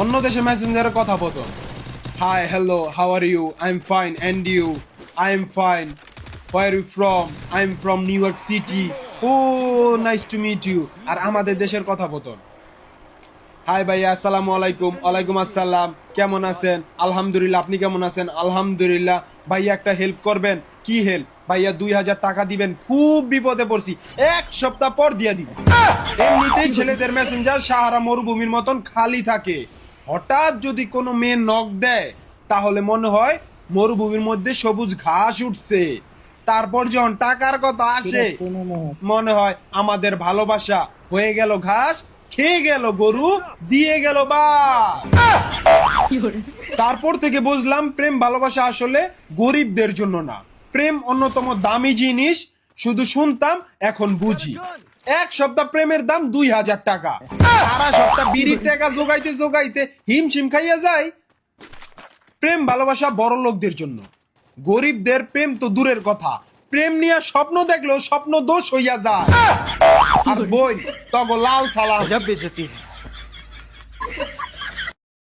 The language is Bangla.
অন্য দেশে মেসেঞ্জারে কথা বতো hi hello how are you I am fine and you I am fine where you from I am from New York city oh nice to meet you আর আমাদের দেশের কথা বতন হাই ভাইয়া, আসসালামু আলাইকুম। ওয়ালাইকুম আসসালাম। কেমন আছেন? আলহামদুলিল্লাহ, আপনি কেমন আছেন? আলহামদুলিল্লাহ। ভাইয়া, একটা হেল্প করবেন। কি হেল্প ভাইয়া, দুই হাজার টাকা দিবেন। খুব বিপদে পড়ছি। এক সপ্তাহ পর দিয়ে দিব। এমনিতেই ছেলেদের মেসেঞ্জার সাহারা মরুভূমির মতন খালি থাকে। হঠাৎ যদি কোনো মেয়ে নখ দেয় তাহলে মনে হয় মরুভূমির মধ্যে সবুজ ঘাস উঠছে। তারপর যখন টাকার কথা আসে মনে হয় আমাদের ভালোবাসা হয়ে গেল ঘাস খেয়ে গেল গরু দিয়ে গেল বা তারপর থেকে বুঝলাম প্রেম ভালোবাসা আসলে গরিবদের জন্য না। প্রেম অন্যতম দামি জিনিস শুধু শুনতাম এখন বুঝি। এক সপ্তাহ প্রেমের দাম দুই হাজার টাকা। সারা সপ্তাহ বিড়ির টাকা জোগাইতে জোগাইতে হিমশিম খাইয়া যায়। প্রেম ভালোবাসা বড় লোকদের জন্য। গরিবদের প্রেম তো দূরের কথা। প্রেম নিয়ে স্বপ্ন দেখলেও স্বপ্ন দোষ হইয়া যায়। আর বই তবে লাল ছালা।